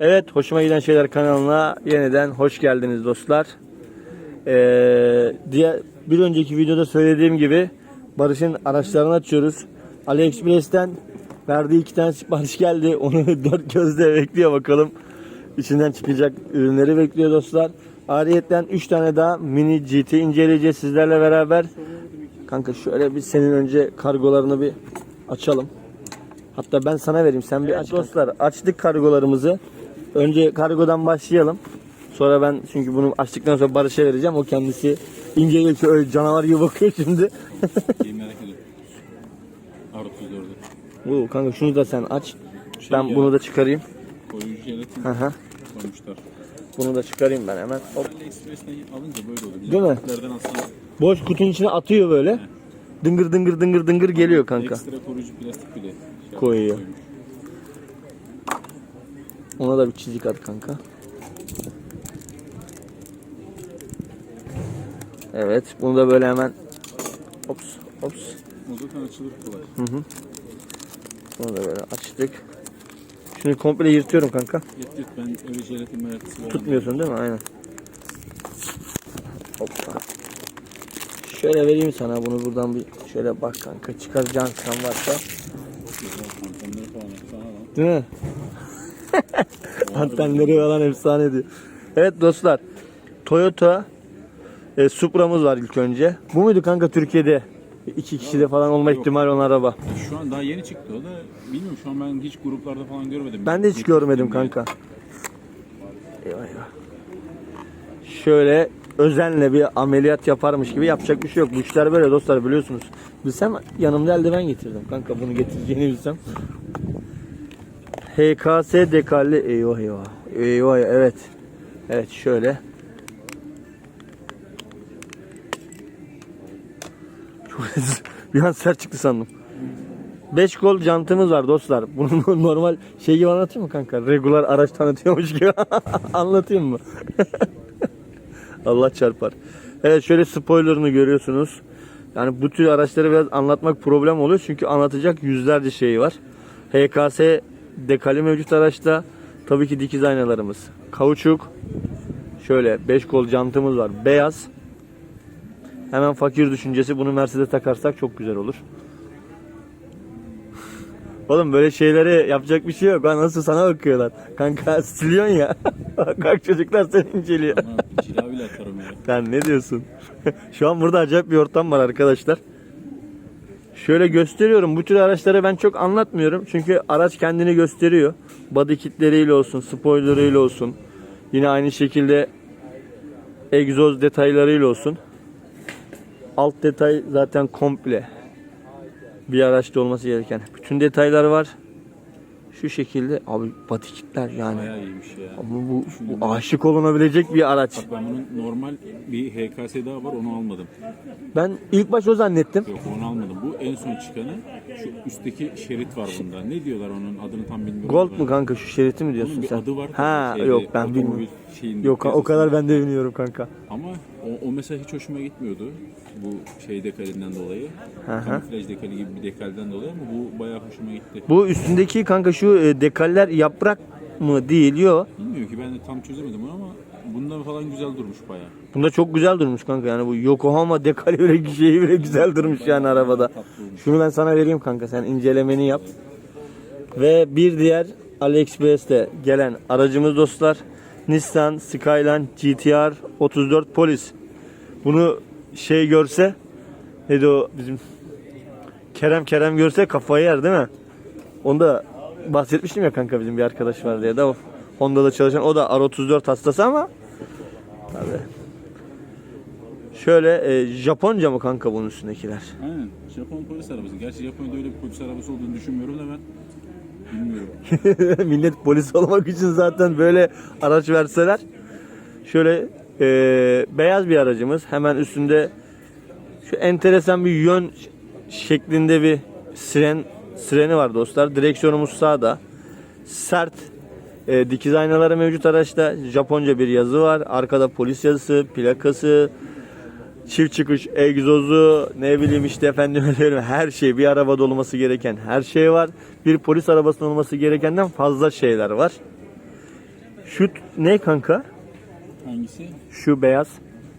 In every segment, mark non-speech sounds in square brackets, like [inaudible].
Evet, Hoşuma Giden Şeyler kanalına yeniden hoş geldiniz dostlar. Ee, diye bir önceki videoda söylediğim gibi Barış'ın araçlarını açıyoruz. AliExpress'ten verdiği iki tane sipariş geldi. [laughs] Onu dört gözle bekliyor bakalım. İçinden çıkacak ürünleri bekliyor dostlar. Ariyetten 3 tane daha mini GT inceleyeceğiz sizlerle beraber. Kanka şöyle bir senin önce kargolarını bir açalım. Hatta ben sana vereyim sen bir aç. Dostlar açtık kargolarımızı. Önce kargodan başlayalım. Sonra ben çünkü bunu açtıktan sonra Barış'a vereceğim. O kendisi inceliyor ki öyle canavar gibi bakıyor şimdi. [laughs] İyi merak ediyorum. R34'ü. Bu kanka şunu da sen aç. Şey Ben ya. bunu da çıkarayım. Koruyucu jelatin Hı hı. koymuşlar. Bunu da çıkarayım ben hemen. Hop. AliExpress'ten alınca böyle oluyor. Değil mi? Kutulardan alsana Boş kutunun içine atıyor böyle. Dıngır dıngır dıngır dıngır geliyor kanka. Ekstra koruyucu plastik bile şey Koyuyor. koymuş. Ona da bir çizik at kanka. Evet. Bunu da böyle hemen Ops. Ops. O zaten açılır kolay. Bunu da böyle açtık. Şunu komple yırtıyorum kanka. Yet yet ben öyle jelatin meraklısı. Tutmuyorsun değil mi? Aynen. Hoppa. Şöyle vereyim sana bunu buradan bir şöyle bak kanka çıkaracağın sen varsa. Değil mi? [laughs] Antenleri falan efsane diyor. Evet dostlar. Toyota e, Supra'mız var ilk önce. Bu muydu kanka Türkiye'de? İki kişide falan olma ihtimali olan araba. Şu an daha yeni çıktı o da. Bilmiyorum şu an ben hiç gruplarda falan görmedim. Ben de hiç Getirdim görmedim kanka. Eyvah eyvah. Şöyle özenle bir ameliyat yaparmış gibi yapacak bir şey yok. Bu işler böyle dostlar biliyorsunuz. Bilsem yanımda eldiven getirdim kanka bunu getireceğini bilsem. HKS dekalli eyvah eyvah. Eyvah evet. Evet şöyle. [laughs] Bir an sert çıktı sandım. 5 kol jantımız var dostlar. [laughs] Bunu normal şey gibi anlatayım mı kanka? Regular araç tanıtıyormuş gibi [laughs] anlatayım mı? Allah çarpar. Evet şöyle spoilerını görüyorsunuz. Yani bu tür araçları biraz anlatmak problem oluyor çünkü anlatacak yüzlerce şey var. HKS dekali mevcut araçta. Tabii ki dikiz aynalarımız. Kauçuk. Şöyle 5 kol jantımız var. Beyaz. Hemen fakir düşüncesi bunu Mercedes takarsak çok güzel olur. [laughs] Oğlum böyle şeyleri yapacak bir şey yok. Ben nasıl sana bakıyorlar. Kanka [laughs] siliyorsun ya. [laughs] Kalk çocuklar seni inceliyor. Ama cila bile atarım ya. Sen ne diyorsun? Şu an burada acayip bir ortam var arkadaşlar. Şöyle gösteriyorum. Bu tür araçları ben çok anlatmıyorum. Çünkü araç kendini gösteriyor. Body kitleriyle olsun, spoilerıyla olsun. Yine aynı şekilde egzoz detaylarıyla olsun. Alt detay zaten komple bir araçta olması gereken bütün detaylar var. Şu şekilde abi kitler yani. Bayağı iyiymiş ya. Ama bu, bu aşık olunabilecek bir araç. Bak ben bunun normal bir HKS daha var onu almadım. Ben ilk baş o zannettim. Yok onu almadım. Bu en son çıkanı. Şu üstteki şerit var bunda. Ne diyorlar onun adını tam bilmiyorum. Gold mu kanka şu şeriti mi diyorsun Onun bir sen? adı var. Ha Şeyde, yok ben otomobil şeyinde, Yok o kadar ben de bilmiyorum kanka. Ama o, o mesela hiç hoşuma gitmiyordu. Bu şey dekalinden dolayı. hı. Kamuflaj dekali gibi bir dekalden dolayı ama bu bayağı hoşuma gitti. Bu üstündeki kanka şu e, dekaller yaprak mı değil yok. Bilmiyorum ki ben de tam çözemedim onu ama bundan falan güzel durmuş bayağı. Bunda çok güzel durmuş kanka yani bu Yokohama dekali bile [laughs] şeyi bile güzel durmuş yani arabada. Şunu ben sana vereyim kanka sen incelemeni yap. Ve bir diğer AliExpress'te gelen aracımız dostlar Nissan Skyline GTR 34 Polis. Bunu şey görse neydi o bizim Kerem Kerem görse kafayı yer değil mi? Onda bahsetmiştim ya kanka bizim bir arkadaş var diye de o Honda'da çalışan o da R34 hastası ama tabii. Şöyle e, Japonca mı kanka bunun üstündekiler? Aynen. Japon polis arabası. Gerçi Japonya'da öyle bir polis arabası olduğunu düşünmüyorum da ben. [laughs] Millet polis olmak için zaten böyle araç verseler. Şöyle e, beyaz bir aracımız. Hemen üstünde şu enteresan bir yön şeklinde bir siren sireni var dostlar. Direksiyonumuz sağda. Sert e, dikiz aynaları mevcut araçta. Japonca bir yazı var. Arkada polis yazısı, plakası, çift çıkış egzozu ne bileyim işte efendim [laughs] söyleyeyim her şey bir arabada olması gereken her şey var. Bir polis arabasının olması gerekenden fazla şeyler var. Şu ne kanka? Hangisi? Şu beyaz.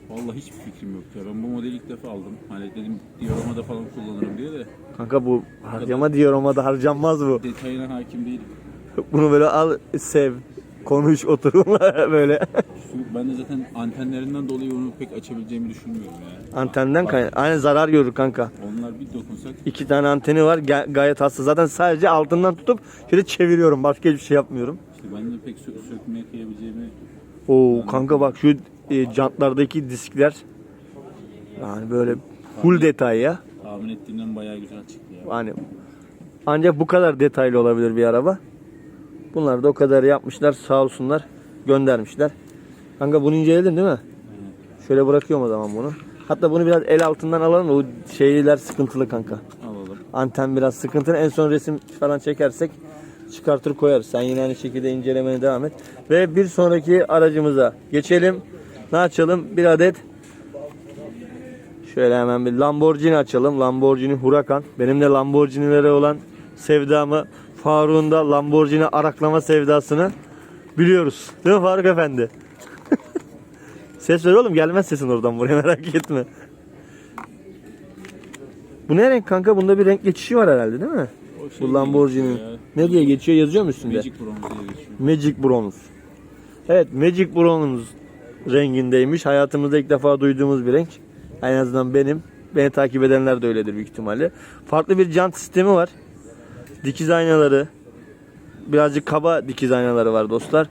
Vallahi hiçbir fikrim yok ya. Ben bu modeli ilk defa aldım. Hani dedim dioramada falan kullanırım diye de Kanka bu harcama diyor ama da harcanmaz bu. [laughs] detayına hakim değilim. Bunu böyle al sev. Konuş otur bununla [laughs] böyle. Ben de zaten antenlerinden dolayı onu pek açabileceğimi düşünmüyorum ya. Antenden kay Aynen zarar görür kanka. Onlar bir dokunsak İki tane anteni var ga- gayet hassas. Zaten sadece altından tutup şöyle çeviriyorum. Başka hiçbir şey yapmıyorum. işte ben de pek sö- sökmeye kıyabileceğimi Oo kanka bak şu e, jantlardaki diskler yani böyle full detay ya. tahmin ettiğimden bayağı güzel çıktı ya. Yani ancak bu kadar detaylı olabilir bir araba. Bunlar da o kadar yapmışlar sağ olsunlar göndermişler. Kanka bunu inceledin değil mi? Şöyle bırakıyorum o zaman bunu. Hatta bunu biraz el altından alalım da o şeyler sıkıntılı kanka. Alalım. Anten biraz sıkıntılı. En son resim falan çekersek çıkartır koyarız. Sen yine aynı şekilde incelemene devam et. Ve bir sonraki aracımıza geçelim. Ne açalım? Bir adet Şöyle hemen bir Lamborghini açalım. Lamborghini Huracan. Benim de Lamborghini'lere olan sevdamı, Faruk'un da Lamborghini araklama sevdasını biliyoruz. Değil mi Faruk Efendi? Ses ver oğlum gelmez sesin oradan buraya [laughs] merak etme. Bu ne renk kanka? Bunda bir renk geçişi var herhalde değil mi? Şey Bu Lamborghini'nin. Ne diye geçiyor? Yazıyor mu üstünde? Magic Bronze diye geçiyor. Magic Bronze. Evet Magic Bronze rengindeymiş. Hayatımızda ilk defa duyduğumuz bir renk. En azından benim. Beni takip edenler de öyledir büyük ihtimalle. Farklı bir jant sistemi var. Dikiz aynaları. Birazcık kaba dikiz aynaları var dostlar.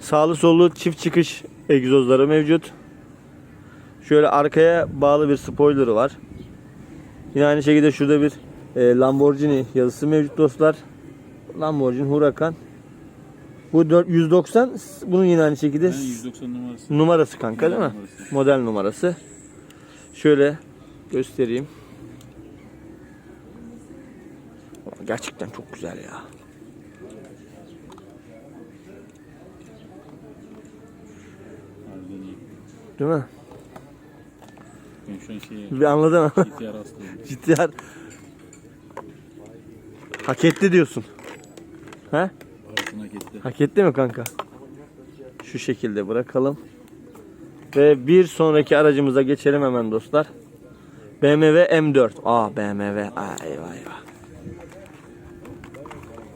Sağlı sollu çift çıkış egzozları mevcut. Şöyle arkaya bağlı bir spoiler'ı var. Yine aynı şekilde şurada bir e, Lamborghini yazısı mevcut dostlar. Lamborghini Huracan. Bu 4 190 bunun yine aynı şekilde Yani 190 numarası. numarası kanka değil mi? Numarası. Model numarası. Şöyle göstereyim. Gerçekten çok güzel ya. Harbiden iyi. Değil mi? Ben şu an şeye Bir anladın mı? GTR. [laughs] GTR hak etti diyorsun. He? Arasına gitti. Hak etti mi kanka? Şu şekilde bırakalım. Ve bir sonraki aracımıza geçelim hemen dostlar. BMW M4. Aa BMW. Aa, eyvah eyvah.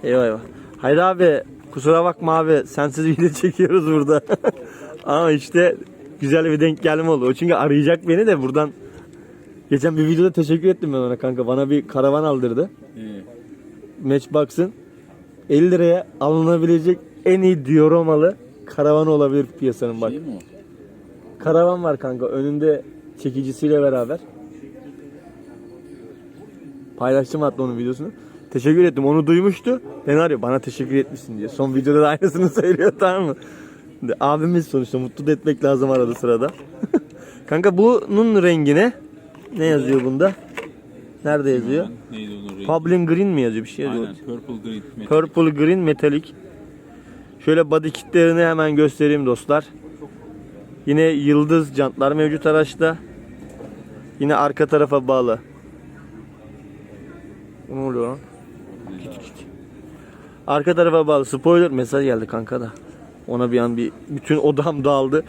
Eyvah eyvah. Hayır abi kusura bakma abi sensiz video [laughs] çekiyoruz burada. [laughs] Ama işte güzel bir denk gelme oldu. O çünkü arayacak beni de buradan. Geçen bir videoda teşekkür ettim ben ona kanka. Bana bir karavan aldırdı. Ee, Matchbox'ın 50 liraya alınabilecek en iyi dioramalı karavanı olabilir piyasanın bak. şey mi o? Karavan var kanka önünde çekicisiyle beraber. Paylaştım hatta onun videosunu. Teşekkür ettim. Onu duymuştu. Beni arıyor. Bana teşekkür etmişsin diye. Son videoda da aynısını [laughs] söylüyor tamam mı? Abimiz sonuçta mutlu da etmek lazım arada sırada. [laughs] kanka bunun rengine ne yazıyor bunda? Nerede yazıyor? Neydi onun rengi? Pablin Green mi yazıyor? Bir şey yazıyor. Aynen Purple Green. Metal. Purple Green Metallic. Şöyle body kitlerini hemen göstereyim dostlar. Yine yıldız jantlar mevcut araçta. Yine arka tarafa bağlı. Ne oluyor lan? Arka tarafa bağlı spoiler mesaj geldi kanka da. Ona bir an bir bütün odam dağıldı.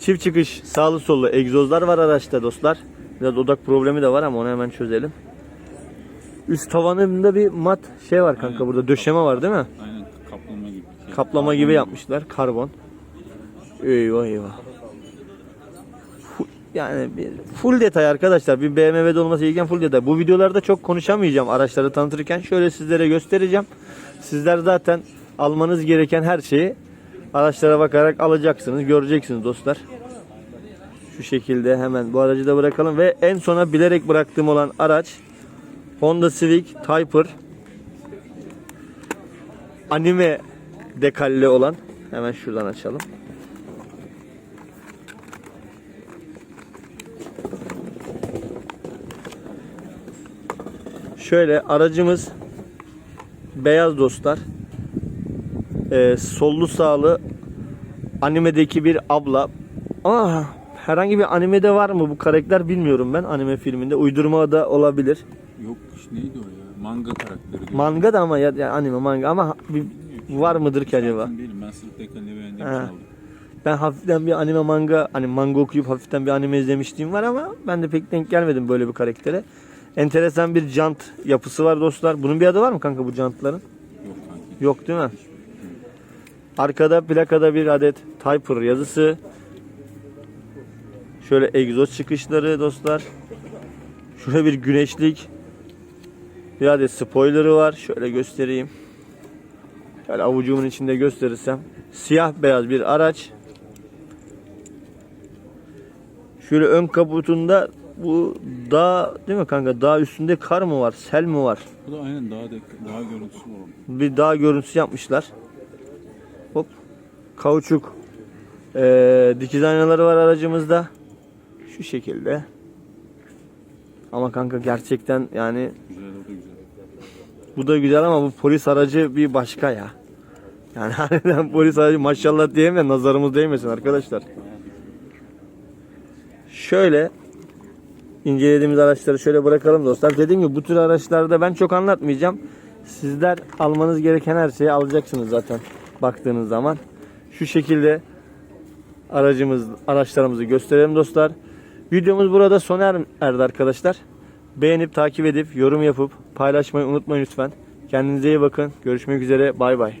Çift çıkış sağlı sollu egzozlar var araçta dostlar. Biraz odak problemi de var ama onu hemen çözelim. Üst tavanında bir mat şey var kanka Aynen. burada döşeme var değil mi? Aynen kaplama gibi. Şey. Kaplama gibi yapmışlar. Karbon. Eyvah eyvah. Yani bir full detay arkadaşlar. Bir BMW'de olması gereken full detay. Bu videolarda çok konuşamayacağım araçları tanıtırken. Şöyle sizlere göstereceğim. Sizler zaten almanız gereken her şeyi araçlara bakarak alacaksınız. Göreceksiniz dostlar. Şu şekilde hemen bu aracı da bırakalım. Ve en sona bilerek bıraktığım olan araç Honda Civic Typer anime dekalli olan hemen şuradan açalım. Şöyle aracımız beyaz dostlar. Ee, sollu sağlı animedeki bir abla. Ama herhangi bir animede var mı bu karakter bilmiyorum ben anime filminde. Uydurma da olabilir. Yok neydi o ya? Manga karakteri. diyor. Manga da ama ya, ya anime manga ama bir var mıdır ki acaba? Değilim. Ben sırf dekalini beğendiğim için aldım. Ben hafiften bir anime manga hani manga okuyup hafiften bir anime izlemişliğim var ama ben de pek denk gelmedim böyle bir karaktere. Enteresan bir jant yapısı var dostlar. Bunun bir adı var mı kanka bu jantların? Yok kanki. Yok değil mi? Arkada plakada bir adet Typer yazısı. Şöyle egzoz çıkışları dostlar. Şurada bir güneşlik. Bir adet spoiler'ı var. Şöyle göstereyim. Şöyle avucumun içinde gösterirsem. Siyah beyaz bir araç. Şöyle ön kaputunda bu dağ değil mi kanka? Dağ üstünde kar mı var? Sel mi var? Bu da aynen de, daha görüntüsü var. bir dağ görüntüsü yapmışlar. Kauçuk eee dikiz aynaları var aracımızda. Şu şekilde. Ama kanka gerçekten yani bu da güzel ama bu polis aracı bir başka ya. Yani [laughs] harbiden polis aracı maşallah diyeyim de nazarımız değmesin arkadaşlar. Şöyle incelediğimiz araçları şöyle bırakalım dostlar. Dediğim gibi bu tür araçlarda ben çok anlatmayacağım. Sizler almanız gereken her şeyi alacaksınız zaten baktığınız zaman. Şu şekilde aracımız araçlarımızı gösterelim dostlar. Videomuz burada sona er- erdi arkadaşlar. Beğenip takip edip yorum yapıp paylaşmayı unutmayın lütfen. Kendinize iyi bakın. Görüşmek üzere. Bay bay.